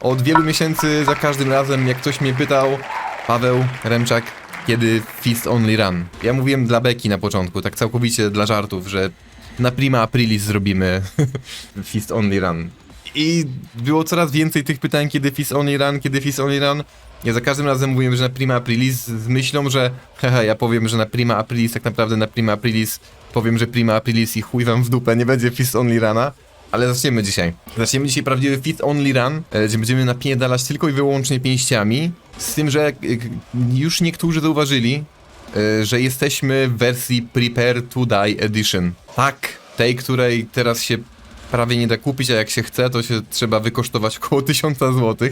Od wielu miesięcy za każdym razem, jak ktoś mnie pytał, Paweł Remczak, kiedy Fist Only Run? Ja mówiłem dla Beki na początku, tak całkowicie dla żartów, że na prima aprilis zrobimy Fist Only Run. I było coraz więcej tych pytań, kiedy Fist Only Run, kiedy Fist Only Run. Ja za każdym razem mówiłem, że na prima aprilis z myślą, że hehe, ja powiem, że na prima aprilis, tak naprawdę na prima aprilis powiem, że prima aprilis i chuj wam w dupę, nie będzie Fist Only Runa. Ale zaczniemy dzisiaj. Zaczniemy dzisiaj prawdziwy Fit Only Run, e, gdzie będziemy napierdalać tylko i wyłącznie pięściami. Z tym, że e, już niektórzy zauważyli, e, że jesteśmy w wersji Prepare to Die Edition. Tak, tej, której teraz się prawie nie da kupić, a jak się chce, to się trzeba wykosztować około 1000 zł.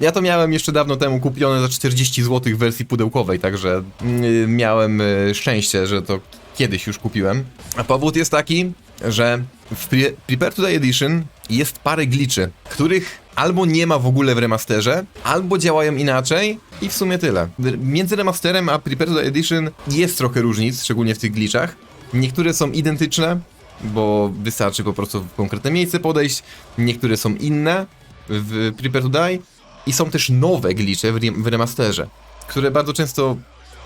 Ja to miałem jeszcze dawno temu kupione za 40 zł w wersji pudełkowej, także mm, miałem szczęście, że to kiedyś już kupiłem. A powód jest taki, że w Pre- Prepare to Die Edition jest parę glitchy, których albo nie ma w ogóle w remasterze, albo działają inaczej i w sumie tyle. Między remasterem a Prepare to Die Edition jest trochę różnic, szczególnie w tych glitchach. Niektóre są identyczne, bo wystarczy po prostu w konkretne miejsce podejść, niektóre są inne w Prepare to Die i są też nowe glitche w, w remasterze, które bardzo często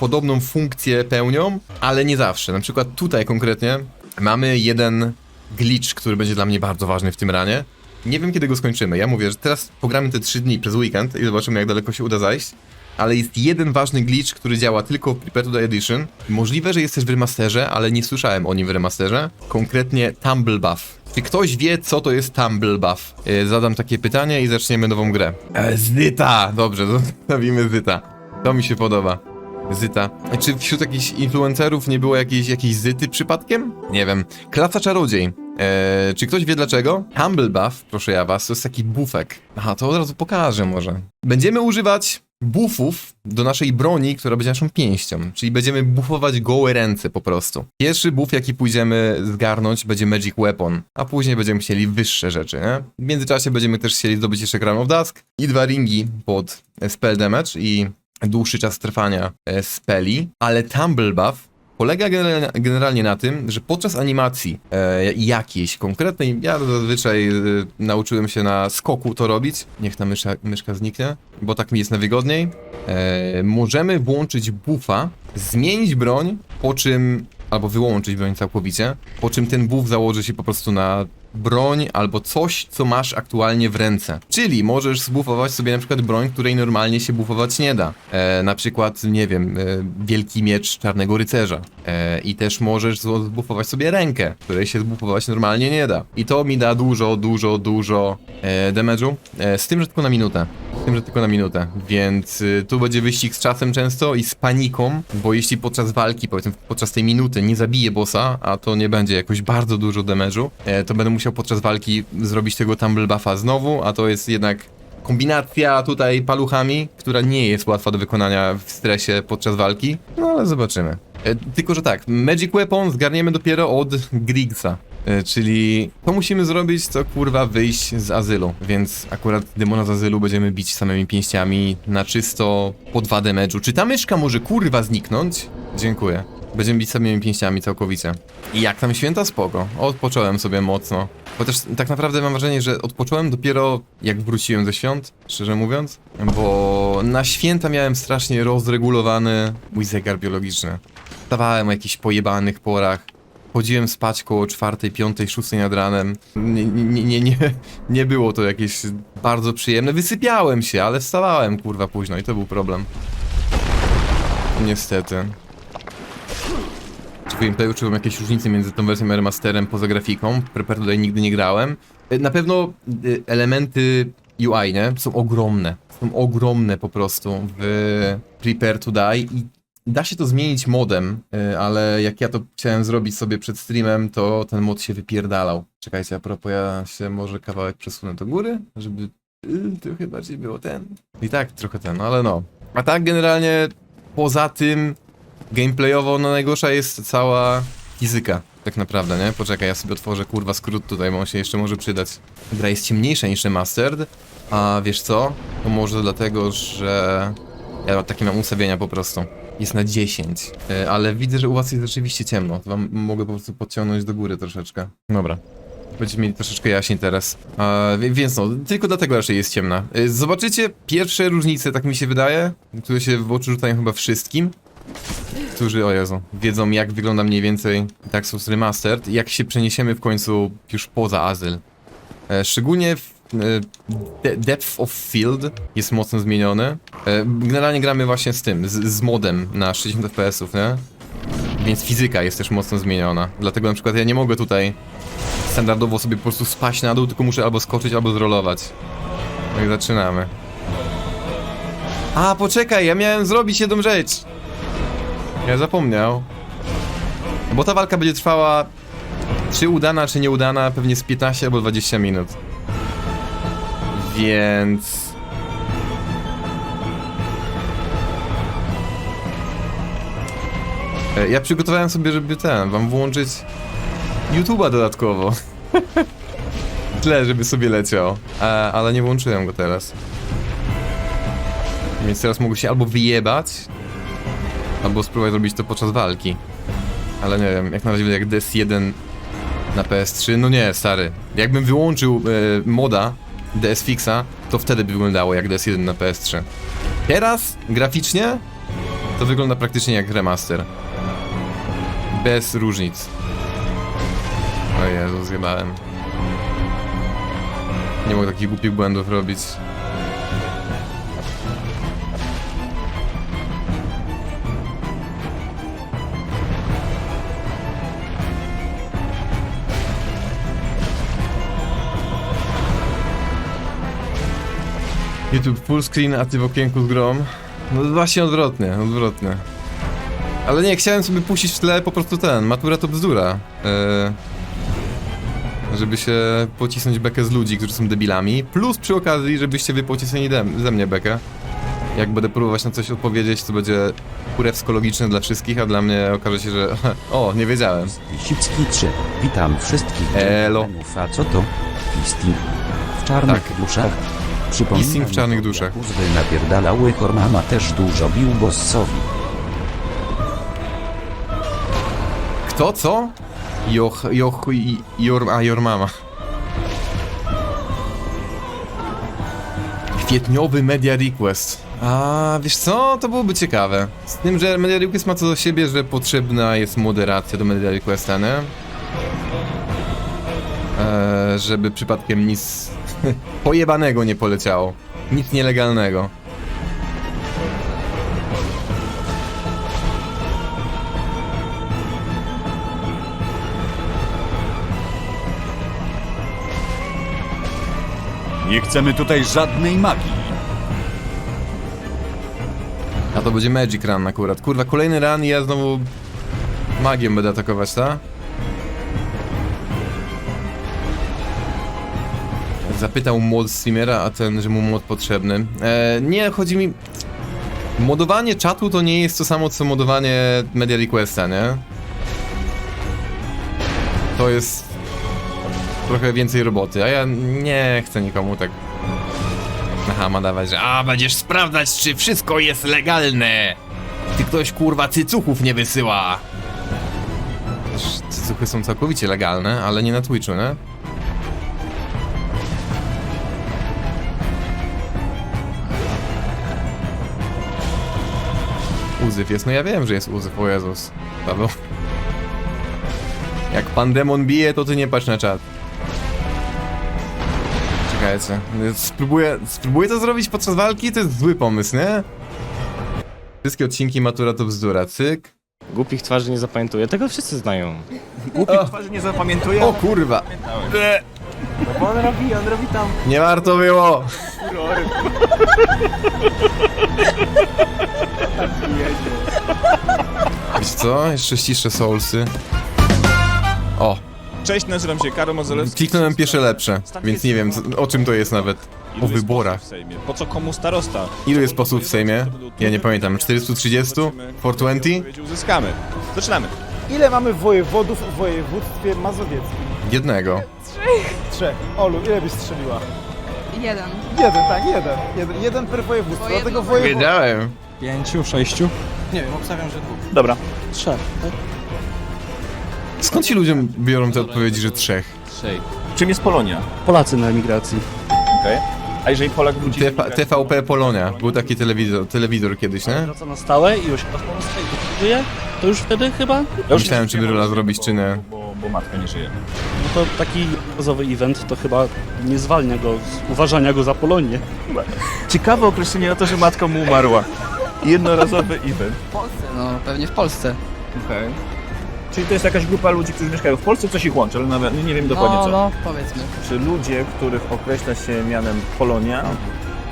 podobną funkcję pełnią, ale nie zawsze. Na przykład tutaj konkretnie mamy jeden glitch, który będzie dla mnie bardzo ważny w tym ranie. Nie wiem kiedy go skończymy. Ja mówię, że teraz pogramy te 3 dni przez weekend i zobaczymy jak daleko się uda zajść. Ale jest jeden ważny glitch, który działa tylko w Prepare to Die Edition. Możliwe, że jest też w remasterze, ale nie słyszałem o nim w remasterze. Konkretnie Tumble Buff. Czy ktoś wie, co to jest Tumble Buff? Yy, zadam takie pytanie i zaczniemy nową grę. E, Zyta! Dobrze, zostawimy Zyta. To mi się podoba. Zyta. Czy wśród jakichś influencerów nie było jakiejś, jakiejś Zyty przypadkiem? Nie wiem. Klasa Czarodziej. Eee, czy ktoś wie dlaczego? Humble Buff, proszę ja was, to jest taki bufek. Aha, to od razu pokażę może. Będziemy używać buffów do naszej broni, która będzie naszą pięścią. Czyli będziemy buffować gołe ręce po prostu. Pierwszy buff, jaki pójdziemy zgarnąć, będzie Magic Weapon, a później będziemy chcieli wyższe rzeczy, nie? W międzyczasie będziemy też chcieli zdobyć jeszcze Crown of Dusk i dwa ringi pod spell damage i dłuższy czas trwania e, speli, ale Tumble Buff polega generalnie, na tym, że podczas animacji e, jakiejś konkretnej, ja zazwyczaj e, nauczyłem się na skoku to robić, niech ta mysza, myszka zniknie, bo tak mi jest najwygodniej, możemy włączyć buffa, zmienić broń, po czym, albo wyłączyć broń całkowicie, po czym ten buff założy się po prostu na broń albo coś, co masz aktualnie w ręce. Czyli możesz zbufować sobie na przykład broń, której normalnie się bufować nie da. E, na przykład, nie wiem, e, wielki miecz czarnego rycerza. E, I też możesz zbu- zbufować sobie rękę, której się zbufować normalnie nie da. I to mi da dużo, dużo, dużo e, damage'u. E, z tym, że tylko na minutę. Z tym, że tylko na minutę. Więc y, tu będzie wyścig z czasem często i z paniką, bo jeśli podczas walki, powiedzmy podczas tej minuty nie zabiję bossa, a to nie będzie jakoś bardzo dużo damage'u, e, to będę musiał podczas walki zrobić tego tumble buffa znowu, a to jest jednak kombinacja tutaj paluchami, która nie jest łatwa do wykonania w stresie podczas walki, no ale zobaczymy. E, tylko, że tak, Magic Weapon zgarniemy dopiero od Griggsa. E, Czyli to musimy zrobić, to kurwa wyjść z azylu, więc akurat demona z azylu będziemy bić samymi pięściami na czysto po 2 damage'u. Czy ta myszka może kurwa zniknąć? Dziękuję. Będziemy bić samymi pięściami całkowicie. I jak tam święta spoko. Odpocząłem sobie mocno. Chociaż tak naprawdę mam wrażenie, że odpocząłem dopiero jak wróciłem ze świąt, szczerze mówiąc. Bo na święta miałem strasznie rozregulowany mój zegar biologiczny. Wstawałem o jakichś pojebanych porach. Chodziłem spać koło czwartej, piątej, szóstej nad ranem. Nie, nie, nie, nie, nie było to jakieś bardzo przyjemne. Wysypiałem się, ale wstawałem kurwa późno i to był problem. Niestety. W gameplayu czułem jakieś różnice między tą wersją remasterem poza grafiką? Prepare tutaj nigdy nie grałem. E, Na pewno e, elementy UI, nie? Są ogromne. Są ogromne po prostu w Prepare to Die i da się to zmienić modem, e, ale jak ja to chciałem zrobić sobie przed streamem, to ten mod się wypierdalał. Czekajcie, a propos, ja się może kawałek przesunę do góry, żeby y, trochę bardziej było ten. I tak trochę ten, ale no. A tak generalnie poza tym gameplayowo no najgorsza jest cała fizyka, tak naprawdę, nie? Poczekaj, ja sobie otworzę kurwa skrót tutaj, bo on się jeszcze może przydać. Gra jest ciemniejsza niż Remastered, a wiesz co? To może dlatego, że ja takie mam ustawienia po prostu. Jest na 10, e, ale widzę, że u was jest rzeczywiście ciemno. To wam mogę po prostu podciągnąć do góry troszeczkę. Dobra. Będziecie mieli troszeczkę jaśniej teraz. Więc no, tylko dlatego raczej jest ciemna. E, zobaczycie pierwsze różnice, tak mi się wydaje, które się w oczy rzucają chyba wszystkim, którzy, o Jezu, wiedzą jak wygląda mniej więcej Souls Remastered, jak się przeniesiemy w końcu już poza Azyl. E, szczególnie w, e, de Depth of Field jest mocno zmieniony. E, generalnie gramy właśnie z tym, z, z modem na 60 FPS-ów, nie? Więc fizyka jest też mocno zmieniona. Dlatego na przykład ja nie mogę tutaj standardowo sobie po prostu spaść na dół, tylko muszę albo skoczyć, albo zrolować. I zaczynamy. A, poczekaj, ja miałem zrobić jedną rzecz. Ja zapomniał. Bo ta walka będzie trwała czy udana, czy nieudana, pewnie z 15 albo 20 minut. Więc... E, Ja przygotowałem sobie, żeby ten, wam włączyć YouTube'a dodatkowo. Tle, żeby sobie leciał. A, ale nie włączyłem go teraz. Więc teraz mogę się albo wyjebać, albo spróbować zrobić to podczas walki. Ale nie wiem, jak na razie jak DS1 na PS3, no nie, stary. Jakbym wyłączył e, moda DS Fixa, to wtedy by wyglądało jak DS1 na PS3. Teraz, graficznie, to wygląda praktycznie jak remaster. Bez różnic. O Jezu, zjebałem. Nie mogę takich głupich błędów robić. YouTube full screen, a ty w okienku z grą. No właśnie odwrotnie, odwrotnie. Ale nie, chciałem sobie puścić w tle po prostu ten, matura to bzdura. Eee, żeby się pocisnąć bekę z ludzi, którzy są debilami. Plus przy okazji, żebyście wy pocisnęli ze mnie bekę. Jak będę próbować na coś odpowiedzieć, to będzie kurewsko logiczne dla wszystkich, a dla mnie okaże się, że... O, nie wiedziałem. Lisicki 3. Witam wszystkich Elo. A co to? Fisting. W czarnych Tak. duszach. Przypominam Fisting w czarnych duszach. jak Uzwy napierdalały Hormama też dużo bił bossowi. Kto, co? Joch, joch, i- your, a, your mama. Kwietniowy Media Request. A, wiesz co? To byłoby ciekawe. Z tym, że Media Request ma co do siebie, że potrzebna jest moderacja do Media Requesta, nie? Eee, żeby przypadkiem nic pojebanego nie poleciało. Nic nielegalnego. Nie chcemy tutaj żadnej magii. A to będzie Magic Run akurat. Kurwa, kolejny run i ja znowu magiem będę atakować, tak? Zapytał mod streamera, a ten, że mu mod potrzebny. E, nie, chodzi mi... Modowanie czatu to nie jest to samo, co modowanie media requesta, nie? To jest trochę więcej roboty, a ja nie chcę nikomu tak na hama dawać, że a będziesz sprawdzać, czy wszystko jest legalne. Ty ktoś kurwa cycuchów nie wysyła. Cycuchy są całkowicie legalne, ale nie na Twitchu, nie? Uzyw jest, no ja wiem, że jest uzyw, o Jezus. Paweł. Jak pan demon bije, to ty nie patrz na czat. Czekajcie. Spróbuję, spróbuję to zrobić podczas walki? To jest zły pomysł, nie? Wszystkie odcinki Matura to bzdura. Cyk. Głupich twarzy nie zapamiętuję, tego wszyscy znają. Głupich twarzy nie zapamiętuję. O kurwa! No bo on robi, on robi tam. Nie warto było! Wiesz co? Jeszcze ściszę soulsy. O, Cześć, nazywam się Karol Mozolewski. kliknąłem pierwsze lepsze, więc nie wiem co, o czym to jest nawet. Ilu O jest wyborach. posłów w Sejmie? Po co komu starosta? Ilu jest posłów w Sejmie? Ja nie pamiętam. 430? 420? Odpowiedzi uzyskamy. Zaczynamy. Ile mamy wojewodów w województwie mazowieckim? Jednego. Trzech. Olu, ile byś strzeliła? Jeden. Jeden, tak, jeden. Jeden, jeden per województwo, Bo dlatego jedno-. Wiedziałem. Pięciu, sześciu? Nie wiem, obstawiam, że dwóch. Dobra. Trzech. Skąd ci ludzie biorą te odpowiedzi, że trzech? Szej. Czym jest Polonia? Polacy na emigracji. Okej. A jeżeli Polak wróci... z TV, emigracji- TVP Polonia. Był taki telewizor, telewizor kiedyś, nie? Wraca na stałe i już raz w Polsce i to już wtedy chyba? Ja już Myślałem, czy nie wiem, zrobić, czy nie. Bo, bo matka nie żyje. No to taki razowy event to chyba nie zwalnia go z uważania go za Polonię. Ciekawe określenie na to, że matka mu umarła. Jednorazowy event. No, pewnie w Polsce. Okej. Czyli to jest jakaś grupa ludzi, którzy mieszkają w Polsce, coś ich łączy, ale nawet nie wiem dokładnie no, co. no, powiedzmy. Czy ludzie, których określa się mianem Polonia,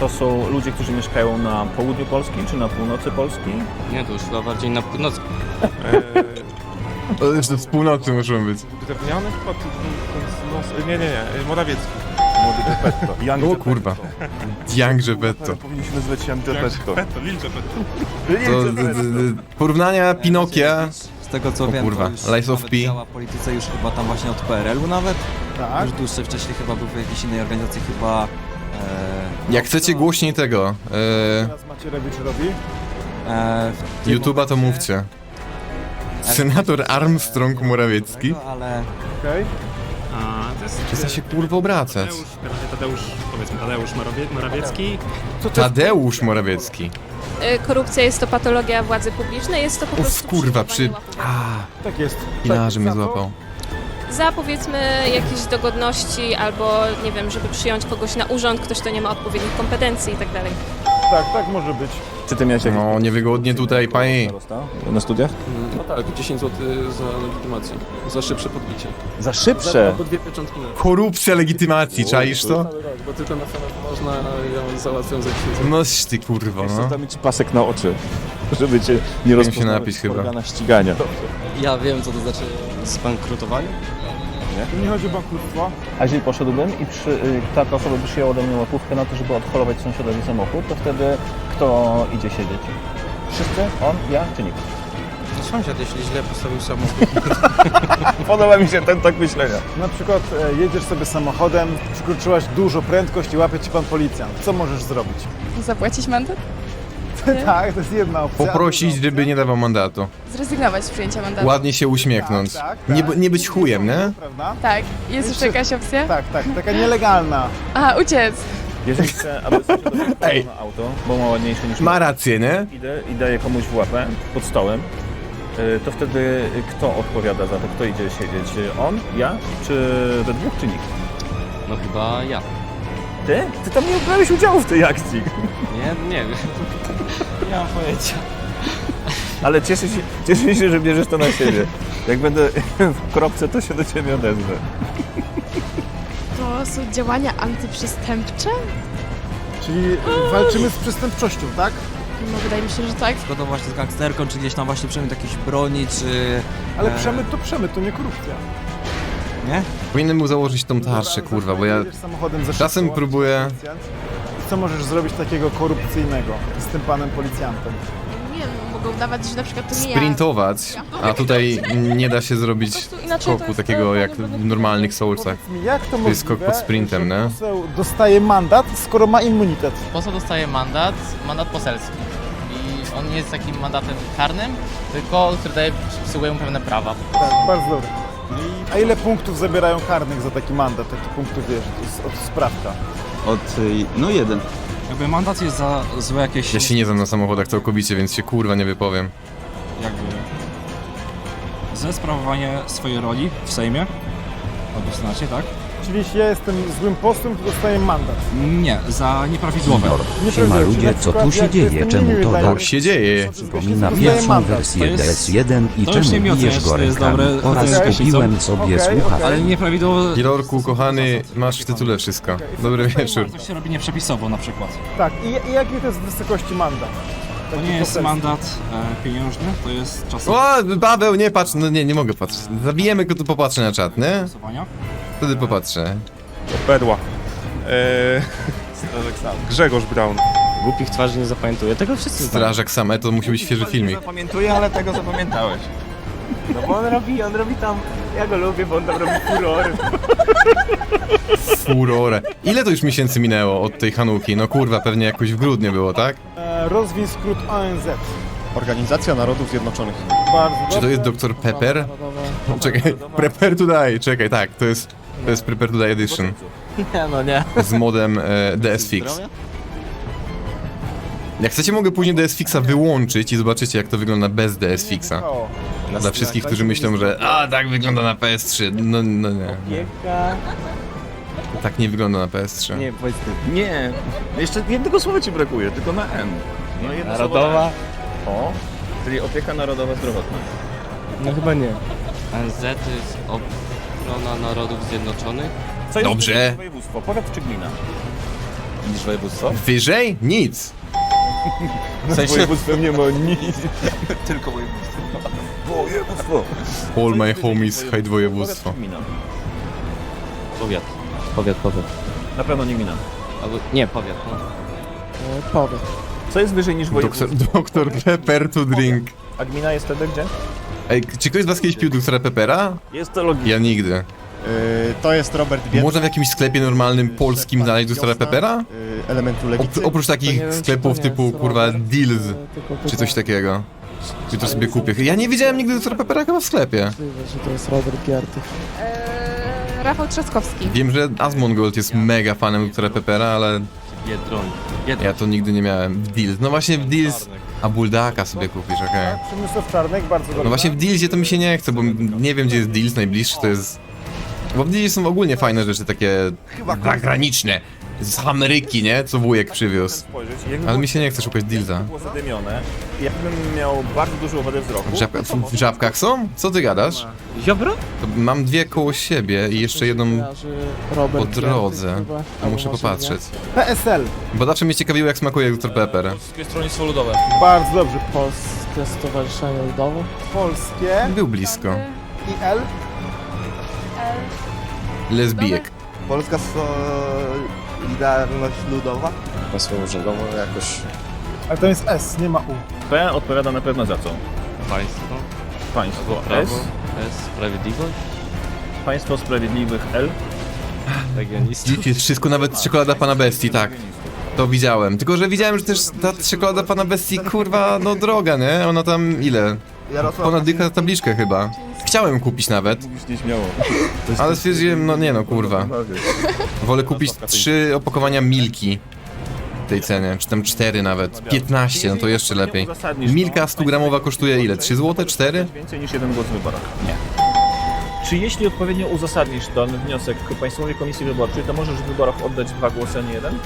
to są ludzie, którzy mieszkają na południu Polski czy na północy Polski? Nie, to już chyba bardziej na północ. To jeszcze z północy muszą być. Drewniany chyba nie, nie, nie, Morawiecki. Młody Geppetto. Young O kurwa. Young Gepetto. Powinniśmy nazywać Young Geppetto. Petto, Lil Petto. To d, d, d, porównania Pinokia. Z tego co O wiem, kurwa, to już Lies of nawet P. działa w polityce już chyba tam właśnie od PRL-u nawet. Tak. Już dłuższe wcześniej chyba był w jakiejś innej organizacji chyba... E, Jak chcecie głośniej tego, e, Teraz Macierewicz robi. e, w tym YouTube'a to momencie- mówcie. Senator Armstrong Morawiecki. Ale Okej. Jest Przestań się kurwa obracać. Tadeusz, Tadeusz, powiedzmy Tadeusz Morawie- Morawiecki. Tadeusz Morawiecki. Y, Korupcja jest to patologia władzy publicznej, jest to po Uf, prostu kurwa, przy... przyjmowanie A, Tak jest. Pinarzy tak, mnie złapał. Za powiedzmy jakieś dogodności albo nie wiem, żeby przyjąć kogoś na urząd, ktoś to nie ma odpowiednich kompetencji i tak dalej. Tak, tak może być. Czy ty miałeś jakieś No, niewygodnie tutaj, pani. starosta na studiach? No tak, 10 zł za legitymację. Za szybsze podbicie. Za szybsze! dwie pieczątki na Korupcja legitymacji, czaisz to? Cały rok, bo tylko na Senat można ją załatwią za 10 zł. Noś ty kurwa, Chcę no. tam mieć pasek na oczy, żeby cię nie się rozpoznały napić w chyba. organach ścigania. Ja wiem, co to znaczy. Zbankrutowali? Tu nie chodzi o bankructwo. A jeżeli poszedłbym i przy, y, taka osoba by przyjęła ode mnie łapówkę na to, żeby odholować sąsiadowi samochód, to wtedy kto idzie siedzieć? Wszyscy? On? Ja? Czy nikt? Sąsiad, jeśli źle postawił samochód. Podoba mi się ten tak myślenia. Na przykład e, jedziesz sobie samochodem, przekroczyłaś dużo prędkość i łapie ci pan policjant. Co możesz zrobić? Zapłacić mandat? tak, to jest jedna opcja. Poprosić, Druga żeby nie dawał mandatu. Zrezygnować z przyjęcia mandatu. Ładnie się uśmiechnąć. Tak, tak, Nie, tak. nie być chujem, nie? Prawda? Tak, jest jeszcze jakaś opcja? Tak, tak, taka nielegalna. A, uciec! Jeżeli chcę, aby sąsiadowi Ej. na auto, bo ma ładniejsze niż Ma rację, nie? idę i daję komuś w łapę pod stołem, y, to wtedy kto odpowiada za to? Kto idzie siedzieć? Y, On? Ja? Czy we dwóch, czy nikt? No chyba ja. Ty? Ty tam nie brałeś udziału w tej akcji. Nie, nie wiem. Nie mam pojęcia. Ale cieszę się, cieszę się, że bierzesz to na siebie. Jak będę w kropce, to się do ciebie odezwę. To są działania antyprzestępcze? Czyli walczymy z przestępczością, tak? No wydaje mi się, że tak. zgodą właśnie z gangsterką, czy gdzieś tam właśnie przemyt jakiejś broni, czy... Ale E. przemyt to przemyt, to nie korupcja. Nie? Powinienem mu założyć tą tarczę, kurwa, bo ja Jedziesz samochodem za czasem szybko, próbuję... cię policjant. I Co możesz zrobić takiego korupcyjnego z tym panem policjantem? Nie no, mogą udawać, że na przykład to nie sprintować, a tutaj nie da się zrobić skoku takiego jak w normalnych Soulsach. Powiedz mi, jak to To jest skok pod sprintem, że nie? poseł dostaje mandat, skoro ma immunitet? Poseł dostaje mandat, mandat poselski. I on nie jest takim mandatem karnym, tylko który daje, przysługują mu pewne prawa. Tak, bardzo dobry. A ile punktów zabierają karnych za taki mandat? Taki punktów wiesz, to jest od sprawka. Od... no jeden. Jakby mandat jest za złe jakieś... Ja się nie znam na samochodach całkowicie, więc się kurwa nie wypowiem. jakby ze sprawowania swojej roli w Sejmie albo w Senacie, tak? Czyli jeśli ja jestem złym posłem, to dostaję mandat. Nie, za nieprawidłowe. Nie Siema ludzie, co tu przykład się dzieje? Czemu to tak To się dzieje. Przypomina pierwszą wersję To jest- DS1 i to już nie czemu mi bijesz to jest dobre oraz kupiłem sobie Okej, słuchawki. Ale nieprawidłowo... Kilorku, kochany, masz w tytule wszystko. Dobry wieczór. To się robi nieprzepisowo na przykład. Tak, i, i jaki to jest wysokości mandat? To nie jest mandat e, pieniężny, to jest czasem O, Paweł, nie patrz, no nie, nie mogę patrzeć. Zabijemy go, to popatrzę na czat, nie? głosowania. Wtedy popatrzę. Perła. Eee, Grzegorz Braun. Głupich twarzy nie zapamiętuję, tego wszyscy znają. Strażak same, to musi być świeży filmik. Zapamiętuję, ale tego zapamiętałeś. No bo on robi, on robi tam... Ja go lubię, bo on tam robi furory. Furore. Ile to już miesięcy minęło od tej Hanuki? No kurwa, pewnie jakoś w grudniu było, tak? E, rozwij skrót ONZ. Organizacja Narodów Zjednoczonych. Bardzo Czy to jest doktor Pepper? Czekaj, Prepare to die, czekaj, tak, to jest To jest Prepare to Die Edition. Nie, no nie. Z modem e, DS Fix. Jak chcecie, mogę później DS Fixa wyłączyć i zobaczycie, jak to wygląda bez DS Fixa. O, Dla wszystkich, którzy myślą, że a, tak wygląda na PS3. No, no nie. Opieka... Tak nie wygląda na PS3. Nie, powiedz ty. Nie, jeszcze jednego słowa ci brakuje, tylko na N. No jedno słowo Narodowa? na N. O, czyli opieka narodowa zdrowotna. No chyba nie. NZ to jest ochrona Narodów Zjednoczonych. Co jest Dobrze. wyżej niż województwo? Powiat czy gmina? Niż województwo? Wyżej? Nic. W sensie... Województwem nie ma nic. Tylko województwo. Województwo. All my homies hate Powiat województwo. czy gmina? Powiat. Powiat, powiat. Na pewno nie gmina. Albo, nie, powiat, no. Powiem. Co jest wyżej niż województwo? Doktor, doktor Pepper to drink. A gmina jest wtedy gdzie? Ej, czy ktoś z was kiedyś pił doktora Peppera? Jest to logiczne. Ja nigdy. to jest Robert Biedroń. Można w jakimś sklepie normalnym polskim znaleźć doktora Peppera? y, elementu Op oprócz takich sklepów typu kurwa Deals czy coś takiego. Czy to sobie kupię? Ja nie widziałem nigdy doktora Peppera chyba w sklepie. że to jest Robert Giarty. Eee, Rafał Trzaskowski. Wiem, że Asmongold jest mega fanem doktora Peppera, ale Biedroń. Biedroń. ja to nigdy nie miałem. W Deals. No właśnie w Deals. A Buldaka sobie kupisz, okej. Przemysław Czarnek, bardzo dobry. No właśnie w Dealsie to mi się nie chce, bo nie wiem gdzie jest Deals najbliższy, to jest... Bo w Dealsie są ogólnie fajne rzeczy takie zagraniczne. Z Ameryki, nie? Co wujek przywiózł. Ale mi się nie chce szukać Dealsa. było zadymione, jakbym miał bardzo dużą wadę wzroku, W, żab w, w żabkach są? Co ty gadasz? Ziobro? To mam dwie koło siebie i jeszcze jedną po drodze. To muszę popatrzeć. PSL. Bo zawsze mnie ciekawiło jak smakuje Dr Pepper. Polskie Stronnictwo Ludowe. Bardzo dobrze. Polskie Stowarzyszenie Ludowe. Polskie. Był blisko. I L. Lesbijek. Polska Solidarność Ludowa? Państwo urzędowe jakoś... Ale to jest S, nie ma U. P odpowiada na pewno za co? Państwo. Państwo Prawo. S, S. Sprawiedliwość. Państwo Sprawiedliwych L. Regionistów. Jest wszystko, nawet czekolada pana bestii, tak. To widziałem. Tylko, że widziałem, że też ta czekolada pana bestii, kurwa, no droga, nie? Ona tam ile? Jarosław Ponad dycha tabliczkę chyba. Chciałem kupić nawet, Mówisz nieśmiało. ale stwierdziłem, no nie no, kurwa. Wolę kupić trzy opakowania Milki w tej cenie, czy tam cztery nawet. 15, no to jeszcze lepiej. Milka 100 gramowa kosztuje ile? 3 zł? 4? Więcej niż jeden głos w wyborach. Nie. Czy jeśli odpowiednio uzasadnisz dany wniosek Państwowej Komisji Wyborczej, to możesz w wyborach oddać dwa głosy, a nie jeden?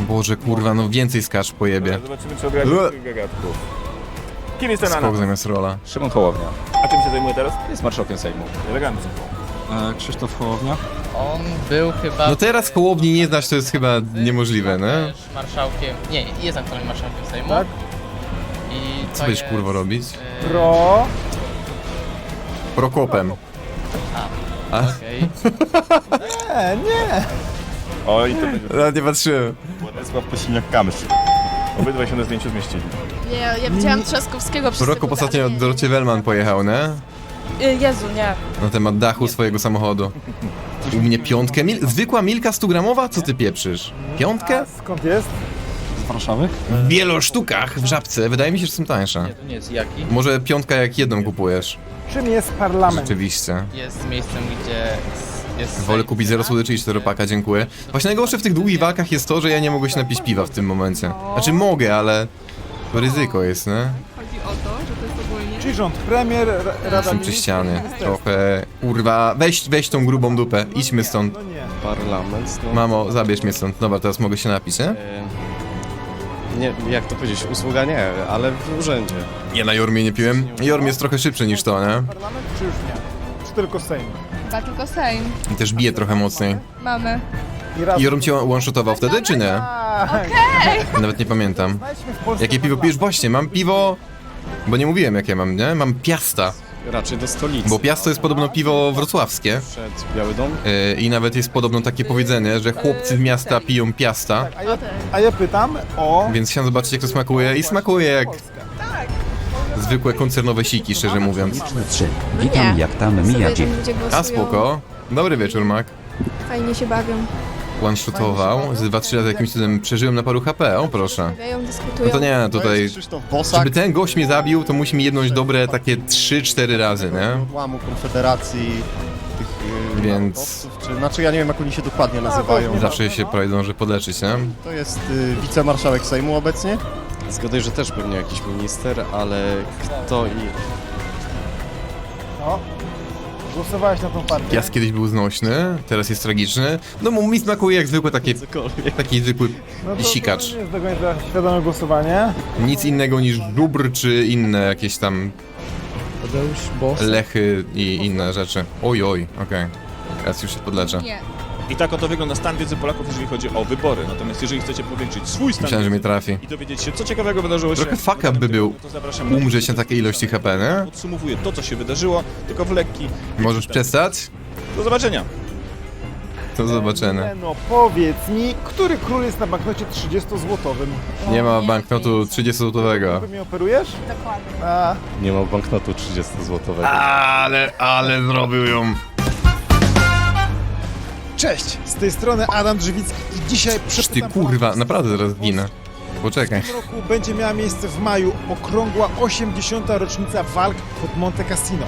Boże, kurwa, no więcej skacz pojebie. Zobaczymy, czy ogranicz tych gagatków. Kim jest ten Skok zamiast rola. Szymon Hołownia. A czym się zajmuje teraz? Jest marszałkiem Sejmu. Elegancko. E, Krzysztof Hołownia. On był chyba... No teraz Hołowni nie znać to jest chyba niemożliwe, nie? Też marszałkiem... Nie, jest aktualnie marszałkiem Sejmu. Tak? I to Co będziesz jest, kurwa robić? y, Pro. Prokopem. A? Okej. Nie, nie. Oj, to będzie Nawet nie patrzyłem. Władysław Kosiniak-Kamysz. Obydwaj się na zdjęciu zmieścili. Nie, ja widziałam Trzaskowskiego przez sekundę, ostatnio ale nie- Dorocie Wellman pojechał, nie? Y, Jezu, nie. Na temat dachu swojego samochodu. U mnie piątkę? Mil zwykła milka 100-gramowa? Co ty pieprzysz? Piątkę? A skąd jest? Z Warszawy. W wielosztukach w żabce. Wydaje mi się, że są tańsze. To nie jest jaki. Może piątka jak jedną kupujesz. Czym jest parlament? Rzeczywiście. Jest miejscem, gdzie jest Wolę kupić 0 słodyczy i 4 paka, dziękuję. Właśnie najgorsze w tych długich walkach jest to, że ja nie mogę się napić piwa w tym momencie. Znaczy mogę, ale ryzyko jest, nie? Chodzi o to, że to jest ogólnie... Czyli rząd, premier, ra- rada Jestem przy ministrów, ścianie. ministerstwo. Trochę, kurwa, weź, weź tą grubą dupę, idźmy stąd. No nie. Parlament, no. Mamo, zabierz mnie stąd. Dobra, teraz mogę się napić, nie? Nie, jak to powiedzieć, usługa nie, ale w urzędzie. Ja na Jormie nie piłem. Jorm jest trochę szybszy niż to, nie? Parlament czy już nie? Czy tylko Sejm? Chyba tylko Sejm. I też bije trochę mocniej. Mamy. I raz. Jorm cię one-shotował wtedy, czy nie? Tak. Nawet nie pamiętam. Znajdźmy w Polsce Jakie piwo pijesz? Właśnie, mam piwo... Bo nie mówiłem jakie mam, nie? Mam Piasta. Raczej do stolicy. Bo Piasto jest podobno piwo wrocławskie. Przed Biały Dom? Yy, I nawet jest podobno takie powiedzenie, że chłopcy z miasta piją Piasta. A ja, a ja pytam o Więc chciałem zobaczyć jak to smakuje i smakuje jak Polskę. zwykłe koncernowe siki, szczerze mówiąc. 3. Witam jak tam mija Sobie dzień. ludzie głosują. A spoko. Dobry wieczór, Mac. Fajnie się bawią. One-shotował. Z 2-3 razy jakimś cudem przeżyłem na paru HP, o proszę. No to nie, tutaj... Żeby ten gość mnie zabił, to musi mi jednąć dobre takie 3-4 razy, nie? odłamu Konfederacji, tych Więc Czy, znaczy ja nie wiem jak oni się dokładnie nazywają. zawsze się dąży podleczyć, nie? To jest y, wicemarszałek Sejmu obecnie. Zgaduję, że też pewnie jakiś minister, ale kto i... Głosowałeś na tą partię. Piast kiedyś był znośny, teraz jest tragiczny. No mu mi smakuje jak zwykły taki, Cokolwiek. taki zwykły No to, sikacz. to nie jest do końca świadome głosowanie. Nic innego niż żubr czy inne jakieś tam lechy i inne rzeczy. Oj, oj, okej. Teraz już się podleczę. I tak oto wygląda stan wiedzy Polaków, jeżeli chodzi o wybory. Natomiast jeżeli chcecie powiększyć swój stan Myślałem, że mnie wiedzy trafi. i dowiedzieć się, co ciekawego wydarzyło się... Trochę fuck up by był to zapraszam na- Umrzeć na takiej ilości HP, nie? Podsumowuję to, co się wydarzyło, tylko w lekki... Możesz przestać? Do zobaczenia. To zobaczymy. Nie no, powiedz mi, który król jest na banknocie 30-złotowym? Nie ma banknotu 30-złotowego. Ty mi operujesz? Dokładnie. A, Nie ma banknotu 30-złotowego. Ale, ale zrobił ją. Cześć, z tej strony Adam Drzewicki i dzisiaj Ty przeczytam kurwa, naprawdę zaraz ginę. Poczekaj. W tym roku będzie miała miejsce w maju okrągła 80. rocznica walk pod Monte Cassino.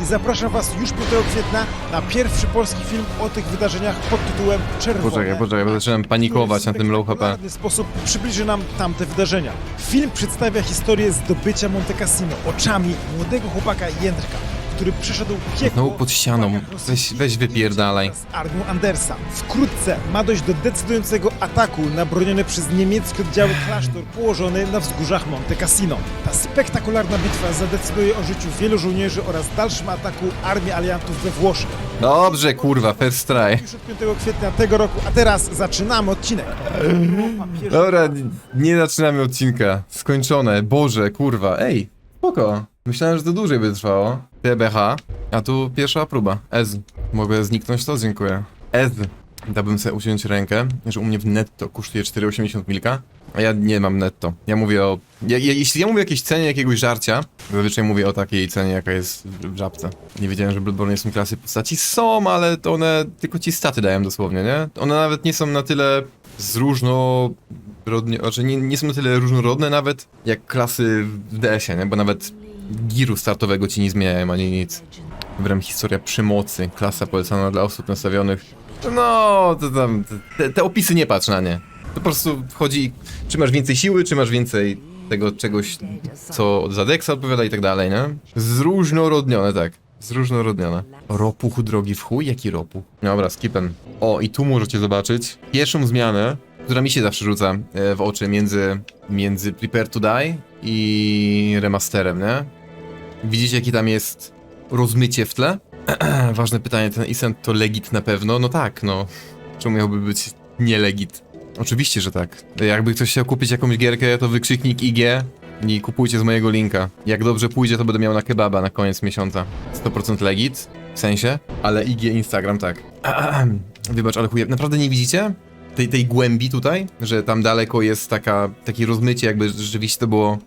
I zapraszam Was już 5 kwietnia na pierwszy polski film o tych wydarzeniach pod tytułem Czerwone. Poczekaj, poczekaj, bo zacząłem panikować na tym low HP. W sposób przybliży nam tamte wydarzenia. Film przedstawia historię zdobycia Monte Cassino oczami młodego chłopaka Jędrka, który przeszedł piekło Znowu pod ścianą. Weź, weź wypierdalaj. z armią Andersa. Wkrótce ma dojść do decydującego ataku na broniony przez niemieckie oddziały klasztor położony na wzgórzach Monte Cassino. Ta spektakularna bitwa zadecyduje o życiu wielu żołnierzy oraz dalszym ataku armii aliantów we Włoszech. Dobrze, kurwa, first try. Już od 5 kwietnia tego roku, a teraz zaczynamy odcinek. Dobra, nie zaczynamy odcinka. Skończone. Boże, kurwa. Ej, spoko. Myślałem, że to dłużej by trwało. TBH, a tu pierwsza próba. Ez. Mogę zniknąć to? Dziękuję. Ez. Dałbym sobie uciąć rękę, że u mnie w netto kosztuje 4,80 milka, a ja nie mam netto. Ja mówię o... Ja, ja, jeśli ja mówię o jakiejś cenie jakiegoś żarcia, zazwyczaj mówię o takiej cenie, jaka jest w żabce. Nie wiedziałem, że Bloodborne są klasy postaci. Są, ale to one tylko ci staty dają dosłownie, nie? One nawet nie są na tyle zróżnorodnie, znaczy nie, nie są na tyle różnorodne nawet, jak klasy w DS-ie, nie? Bo nawet giru startowego ci nie zmieniają ani nic. Wręcz historia przemocy, klasa polecana dla osób nastawionych. No, to tam, te, te opisy nie patrz na nie. To po prostu chodzi, czy masz więcej siły, czy masz więcej tego czegoś, co za Dexa odpowiada i tak dalej, nie? Zróżnorodnione, tak. Zróżnorodnione. Ropuch drogi w chuj? Jaki ropuch? Dobra, skipem. O, i tu możecie zobaczyć pierwszą zmianę, która mi się zawsze rzuca e, w oczy między, między Prepare to Die i remasterem, nie? Widzicie, jaki tam jest rozmycie w tle? Ważne pytanie, ten Isent to legit na pewno? No tak, no. Czemu miałby być nie legit? Oczywiście, że tak. Jakby ktoś chciał kupić jakąś gierkę, to wykrzyknik IG i kupujcie z mojego linka. Jak dobrze pójdzie, to będę miał na kebaba na koniec miesiąca. 100% legit, w sensie, ale IG Instagram tak. Wybacz, ale chuje, naprawdę nie widzicie? Tej, tej głębi tutaj, że tam daleko jest taka, takie rozmycie, jakby rzeczywiście to było...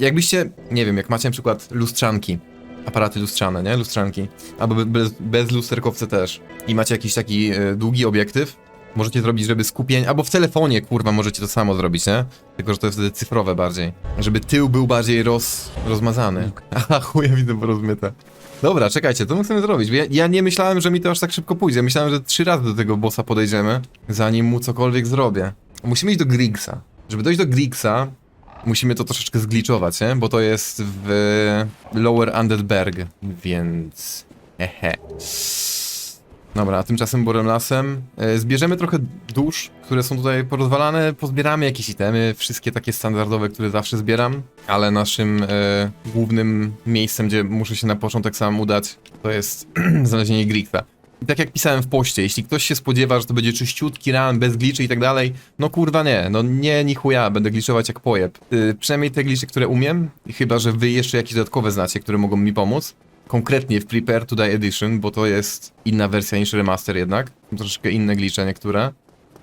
Jakbyście, nie wiem, jak macie na przykład lustrzanki, aparaty lustrzane, nie? Lustrzanki. Albo be- bez, bez lusterkowce też. I macie jakiś taki e, długi obiektyw, możecie zrobić, żeby skupień, albo w telefonie, kurwa, możecie to samo zrobić, nie? Tylko, że to jest wtedy cyfrowe bardziej. Żeby tył był bardziej roz, rozmazany. Aha, chuja widzę, bo rozmyte. Dobra, czekajcie, to my chcemy zrobić. Ja, ja nie myślałem, że mi to aż tak szybko pójdzie. Myślałem, że trzy razy do tego bossa podejdziemy, zanim mu cokolwiek zrobię. Musimy iść do Griggsa. Żeby dojść do Griggsa, musimy to troszeczkę zgliczować, nie? Bo to jest w Lower Underberg, więc... Ehe. Dobra, a tymczasem Borem Lasem e, zbierzemy trochę dusz, które są tutaj porozwalane, pozbieramy jakieś itemy, wszystkie takie standardowe, które zawsze zbieram, ale naszym e, głównym miejscem, gdzie muszę się na początek sam udać, to jest znalezienie Grigsa. I tak jak pisałem w poście, jeśli ktoś się spodziewa, że to będzie czyściutki run, bez gliczy i tak dalej, no kurwa nie, no nie, ni chuja, będę gliczować jak pojeb. Y, przynajmniej te glicze, które umiem, chyba że wy jeszcze jakieś dodatkowe znacie, które mogą mi pomóc. Konkretnie w Prepare to Die Edition, bo to jest inna wersja niż remaster jednak. Troszeczkę inne glicze niektóre.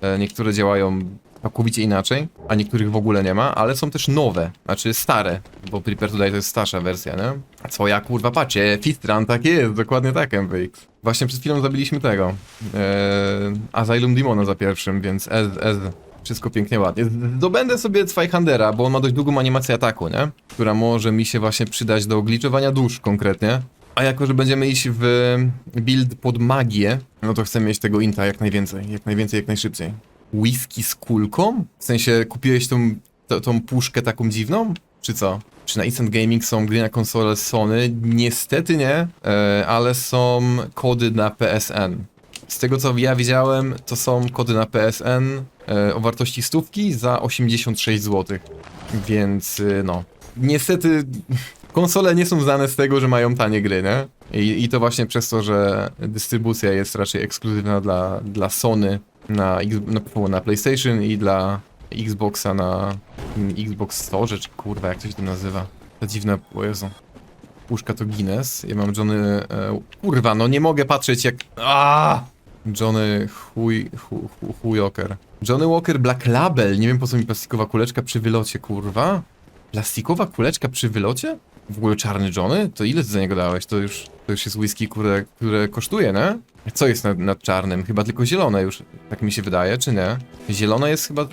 E, niektóre działają całkowicie inaczej, a niektórych w ogóle nie ma, ale są też nowe, znaczy stare, bo Prepare to Die to jest starsza wersja, nie? A co ja kurwa patrzę, Fistran, tak jest, dokładnie tak MVX. Właśnie przed chwilą zabiliśmy tego, e, Asylum Demona za pierwszym, więc ez, ez, wszystko pięknie ładnie. Zdobędę sobie Zweihandera, bo on ma dość długą animację ataku, nie? Która może mi się właśnie przydać do gliczowania dusz konkretnie. A jako, że będziemy iść w build pod magię, no to chcę mieć tego inta jak najwięcej, jak najwięcej, jak najszybciej. Whisky z kulką? W sensie kupiłeś tą, to, tą puszkę taką dziwną? Czy co? Czy na Instant Gaming są gry na konsolę Sony? Niestety nie, e, ale są kody na PSN. Z tego co ja widziałem, to są kody na PSN e, o wartości stówki za 86 zł. Więc y, no. Niestety konsole nie są znane z tego, że mają tanie gry, nie? I, I to właśnie przez to, że dystrybucja jest raczej ekskluzywna dla, dla Sony na, na, na PlayStation i dla Xboxa na Xbox Store, czy kurwa, jak to się to nazywa? To dziwne, o Jezu. Puszka to Guinness. Ja mam Johnny... E, kurwa, no nie mogę patrzeć jak... A! Johnny Chuj... Hu, hu, Hujoker. Johnny Walker Black Label. Nie wiem po co mi plastikowa kuleczka przy wylocie, kurwa. Plastikowa kuleczka przy wylocie? W ogóle czarny Johnny? To ile ty za niego dałeś? To już, to już jest whisky, które, które kosztuje, nie? Co jest nad, nad czarnym? Chyba tylko zielone już, tak mi się wydaje, czy nie? Zielone jest chyba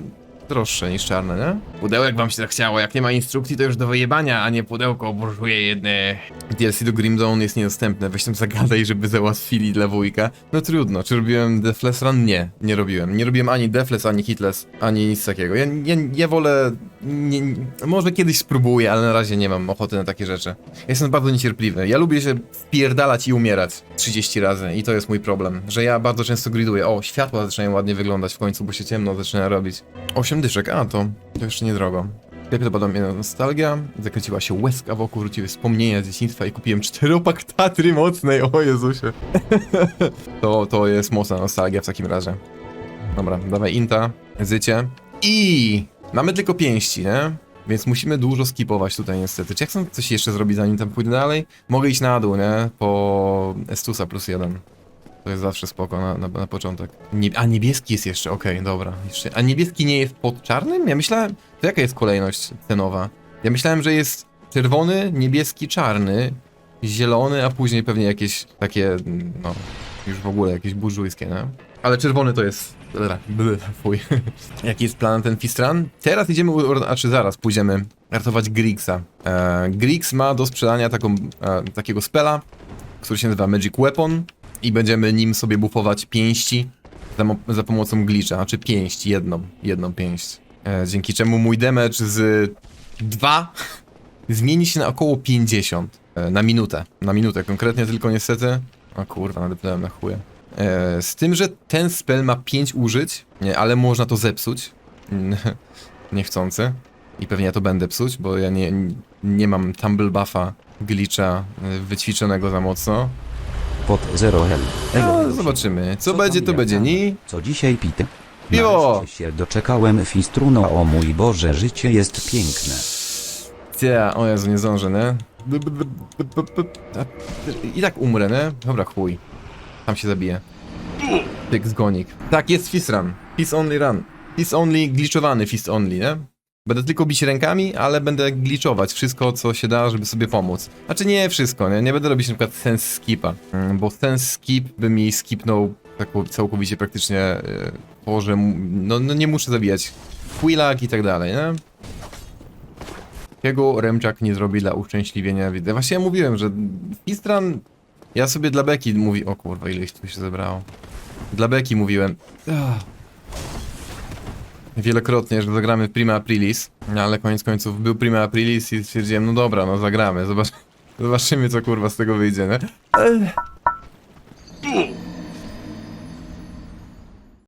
droższe niż czarne, nie? Pudełek wam się zachciało, jak nie ma instrukcji to już do wyjebania, a nie pudełko burzuje jedne. DLC do Grim Dawn jest niedostępne, weź tam zagadaj, żeby załatwili dla wujka. No trudno, czy robiłem Deathless Run? Nie, nie robiłem. Nie robiłem ani Deathless, ani Hitless, ani nic takiego. Ja, ja, ja wolę... Nie, może kiedyś spróbuję, ale na razie nie mam ochoty na takie rzeczy. Jestem bardzo niecierpliwy. Ja lubię się wpierdalać i umierać 30 razy i to jest mój problem, że ja bardzo często griduję. O, światła zaczynają ładnie wyglądać w końcu, bo się ciemno zaczyna robić. 8 dyszek, a to, to jeszcze niedrogo. Jak dopada mnie nostalgia, zakręciła się łezka wokół, wróciły wspomnienia z dzieciństwa i kupiłem czteropak Tatry mocnej, o Jezusie. to, to jest mocna nostalgia w takim razie. Dobra, dawaj Inta, Zycie. I mamy tylko pięści, nie? Więc musimy dużo skipować tutaj niestety. Czy ja chcę coś jeszcze zrobić zanim tam pójdę dalej? Mogę iść na dół, nie? Po Estusa plus jeden. To jest zawsze spoko na, na, na początek. Nie, a niebieski jest jeszcze, okej, dobra. Jeszcze, a niebieski nie jest pod czarnym? Ja myślałem, to jaka jest kolejność cenowa? Ja myślałem, że jest czerwony, niebieski, czarny, zielony, a później pewnie jakieś takie, no, już w ogóle jakieś burżujskie, nie? Ale czerwony to jest, ble, fuj. Jaki jest plan ten Fistran? Teraz idziemy, a czy zaraz pójdziemy ratować Griggsa. E, Griggs ma do sprzedania taką, e, takiego spela, który się nazywa Magic Weapon i będziemy nim sobie bufować pięści za, za pomocą glitcha, znaczy pięść, jedną, jedną pięść. E, dzięki czemu mój damage z 2 zmieni się na około 50 e, na minutę. Na minutę konkretnie, tylko niestety. O kurwa, nadepnąłem na chuje. E, z tym, że ten spell ma 5 użyć, nie, ale można to zepsuć. Niechcący. I pewnie ja to będę psuć, bo ja nie, nie mam tumble buffa glitcha e, wyćwiczonego za mocno. Pod 0L. No, zobaczymy. Co, będzie, to będzie. Ni. Co dzisiaj pity? Piwo! Nareszcie się doczekałem Fistruno, o mój Boże, życie jest piękne. Cia, o Jezu, nie zdążę, nie? I tak umrę, nie? Dobra, chuj. Tam się zabije. Tyk, zgonik. Tak, jest Fist Run. Fist Only Run. Fist Only, glitchowany Fist Only, nie? Będę tylko bić rękami, ale będę glitchować wszystko, co się da, żeby sobie pomóc. Znaczy nie wszystko, nie? Nie będę robić na przykład sense skipa, mm, bo ten skip by mi skipnął tak całkowicie praktycznie e, to, że no, no nie muszę zabijać Quillag i tak dalej, nie? Jakiego Remczak nie zrobi dla uszczęśliwienia widzę. Właśnie ja mówiłem, że Fistran... Ja sobie dla Beki mówi... O kurwa, ile ich tu się zebrało. Dla Beki mówiłem... Ach. Wielokrotnie, że zagramy w Prima Aprilis, no, ale koniec końców był Prima Aprilis i stwierdziłem, no dobra, no zagramy, zobacz, zobaczymy co kurwa z tego wyjdzie, nie? Ale